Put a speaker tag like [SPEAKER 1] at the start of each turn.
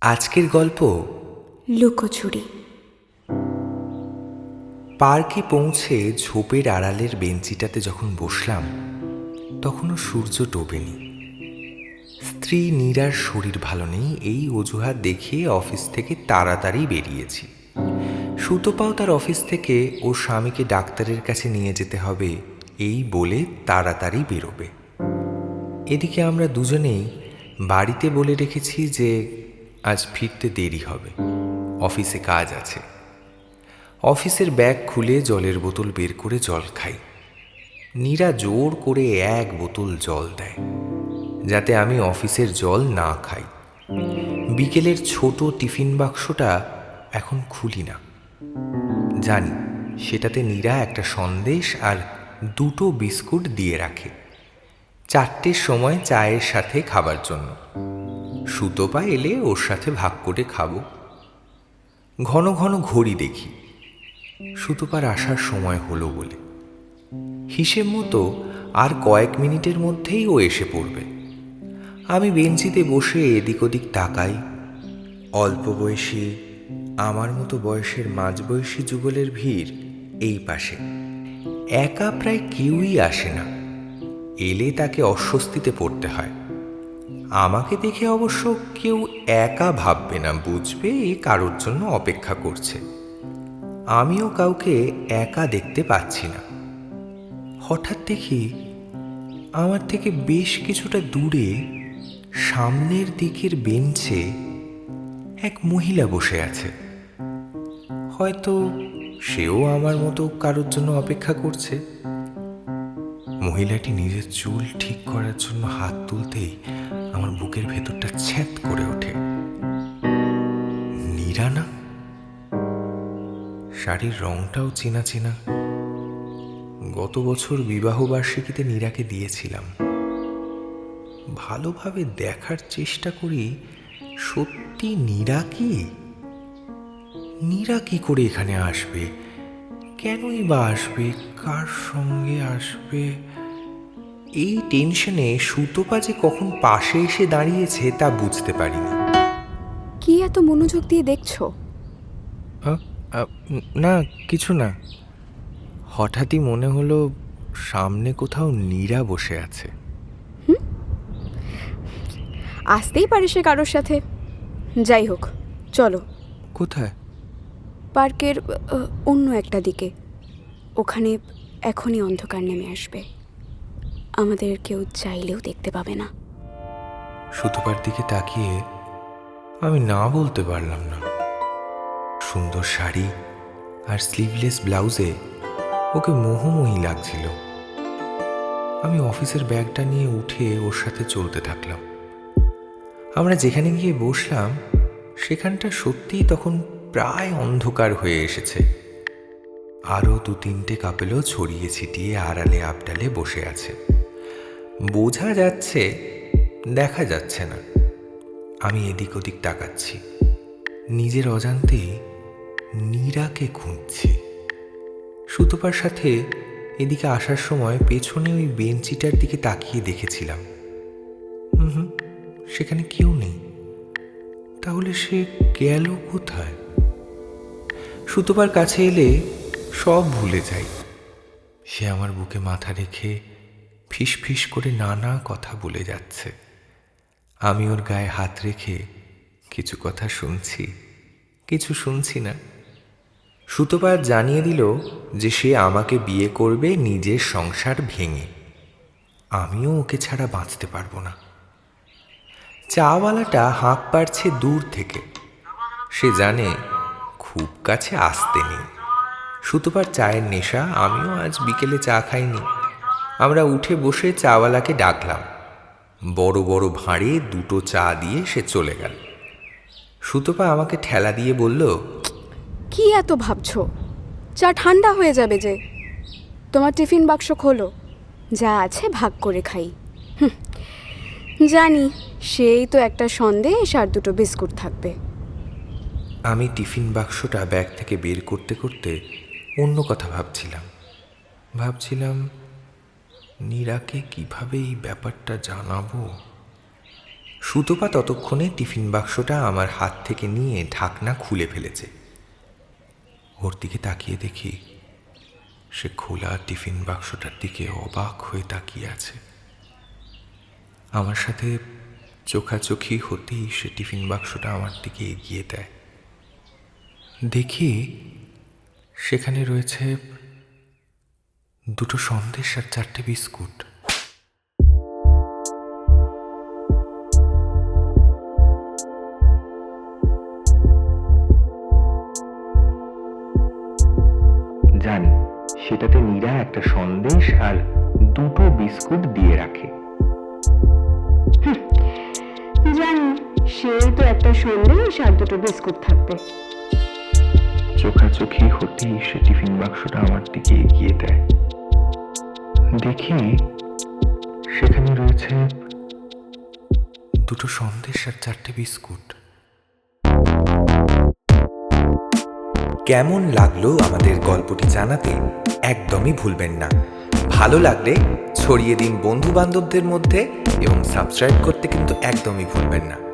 [SPEAKER 1] আজকের গল্প
[SPEAKER 2] লুকোচুরি।
[SPEAKER 1] পার্কে পৌঁছে ঝোপের আড়ালের বেঞ্চিটাতে যখন বসলাম তখনও সূর্য ডোবেনি। স্ত্রী নীরার শরীর ভালো নেই এই অজুহাত দেখিয়ে অফিস থেকে তাড়াতাড়ি বেরিয়েছি। সুতোপাও তার অফিস থেকে ওর স্বামীকে ডাক্তারের কাছে নিয়ে যেতে হবে এই বলে তাড়াতাড়ি বেরোবে। এদিকে আমরা দুজনেই বাড়িতে বলে রেখেছি যে আজ ফিরতে দেরি হবে। অফিসে কাজ আছে। অফিসের ব্যাগ খুলে জলের বোতল বের করে জল খাই। নীরা জোর করে এক বোতল জল দেয়, যাতে আমি অফিসের জল না খাই। বিকেলের ছোট টিফিন বাক্সটা এখন খুলি না। জানি, সেটাতে নীরা একটা সন্দেশ আর দুটো বিস্কুট দিয়ে রাখে। চারটের সময় চায়ের সাথে খাবার জন্য। সুতোপা এলে ওর সাথে ভাগ করে খাব। ঘন ঘন ঘড়ি দেখি। সুতোপার আসার সময় হলো বলে। হিসেব মতো আর কয়েক মিনিটের মধ্যেই ও এসে পড়বে। আমি বেঞ্চিতে বসে এদিক ওদিক তাকাই। অল্প বয়সী, আমার মতো বয়সের মাঝবয়সী যুগলের ভিড় এই পাশে। একা প্রায় কেউই আসে না। এলে তাকে অস্বস্তিতে পড়তে হয়। আমাকে দেখে অবশ্য কেউ একা ভাববে না, বুঝবে? এ কারোর জন্য অপেক্ষা করছে। আমিও কাউকে একা দেখতে পাচ্ছি না। হঠাৎ দেখি আমার থেকে বেশ কিছুটা দূরে সামনের দিকের বেঞ্চে এক মহিলা বসে আছে। হয়তো সেও আমার মতো কারোর জন্য অপেক্ষা করছে। মহিলাটি নিজের চুল ঠিক করার জন্য হাত তুলতেই বুকের ভেতরটা ছ্যাত করে ওঠে। নীরা না? শাড়ির রংটাও চেনা চেনা। গত বছর বিবাহ বার্ষিকীতে নীরাকে দিয়েছিলাম। ভালোভাবে দেখার চেষ্টা করি, সত্যি নীরা কি? নীরা কি করে এখানে আসবে? কেনই বা আসবে? কার সঙ্গে আসবে? এই টেনশনে সুতোপা যে কখন পাশে এসে দাঁড়িয়েছে তা বুঝতে পারিনি।
[SPEAKER 2] কি এত মনোযোগ দিয়ে দেখছ?
[SPEAKER 1] না কিছু না। হঠাৎই মনে হলো সামনে কোথাও নীরা বসে আছে।
[SPEAKER 2] আসতেই পারে সে কারোর সাথে। যাই হোক চলো।
[SPEAKER 1] কোথায়?
[SPEAKER 2] পার্কের অন্য একটা দিকে। ওখানে এখনই অন্ধকার নেমে আসবে। আমাদের কেউ চাইলেও দেখতে পাবে না।
[SPEAKER 1] সুতোপার দিকে তাকিয়ে আমি না বলতে পারলাম না। সুন্দর শাড়ি আর স্লিভলেস ব্লাউজে ওকে মোহময়ী লাগছিল। আমি অফিসের ব্যাগটা নিয়ে উঠে ওর সাথে চলতে থাকলাম। আমরা যেখানে গিয়ে বসলাম, সেখানটা সত্যিই তখন প্রায় অন্ধকার হয়ে এসেছে। আরও দু তিনটে কাপেলও ছড়িয়ে ছিটিয়ে আড়ালে আপডালে বসে আছে। বোঝা যাচ্ছে, দেখা যাচ্ছে না। আমি এদিক ওদিক তাকাচ্ছি। নিজের অজান্তে নীরাকে খুঁজছি। সুতোপার সাথে এদিকে আসার সময় পেছনে ওই বেঞ্চিটার দিকে তাকিয়ে দেখেছিলাম। হুম হুম, সেখানে কেউ নেই। তাহলে সে গেল কোথায়? সুতোপার কাছে এলে সব ভুলে যাই। সে আমার বুকে মাথা রেখে ফিস করে নানা কথা বলে যাচ্ছে। আমি ওর গায়ে হাত রেখে কিছু কথা শুনছি, কিছু শুনছি না। সুতোপার জানিয়ে দিল যে সে আমাকে বিয়ে করবে নিজের সংসার ভেঙে। আমিও ওকে ছাড়া বাঁচতে পারব না। চাওয়ালাটা হাঁক পারছে দূর থেকে। সে জানে খুব কাছে আসতে নেই। সুতোপার চায়ের নেশা, আমিও আজ বিকেলে চা খাইনি। আমরা উঠে বসে চাওয়ালাকে ডাকলাম। বড় বড় ভাঁড়ে দুটো চা দিয়ে সে চলে গেল। সুতোপা আমাকে ঠেলা দিয়ে বলল
[SPEAKER 2] কি এত ভাবছ? চা ঠান্ডা হয়ে যাবে যে। তোমার টিফিন বাক্স খোলো। যা আছে ভাগ করে খাই। হুম, জানি সেই তো একটা সন্দেশ আর দুটো বিস্কুট থাকবে।
[SPEAKER 1] আমি টিফিন বাক্সটা ব্যাগ থেকে বের করতে করতে অন্য কথা ভাবছিলাম। ভাবছিলাম নীরাকে কীভাবে এই ব্যাপারটা জানাব? সুতপা ততক্ষণে টিফিন বাক্সটা আমার হাত থেকে নিয়ে ঢাকনা খুলে ফেলেছে। ওর দিকে তাকিয়ে দেখি, সে খোলা টিফিন বাক্সটার দিকে অবাক হয়ে তাকিয়ে আছে। আমার সাথে চোখাচোখি হতেই সে টিফিন বাক্সটা আমার দিকে এগিয়ে দেয়। দেখি, সেখানে রয়েছে দুটো সন্দেশ আর চারটে বিস্কুট। জানি সেটাতে নীরা একটা সন্দেশ আর দুটো বিস্কুট দিয়ে রাখে।
[SPEAKER 2] জানি সেই তো একটা সন্দেশ আর দুটো বিস্কুট থাকবে।
[SPEAKER 1] চোখাচোখি হতেই সে টিফিন বাক্সটা আমার দিকে এগিয়ে দেয়। দেখি সেখানে রয়েছে দুটো সন্দেশ আর চারটে বিস্কুট। কেমন লাগল আমাদের গল্পটি জানাতে একদমই ভুলবেন না। ভালো লাগলে ছড়িয়ে দিন বন্ধু বান্ধবদের মধ্যে এবং সাবস্ক্রাইব করতে কিন্তু একদমই ভুলবেন না।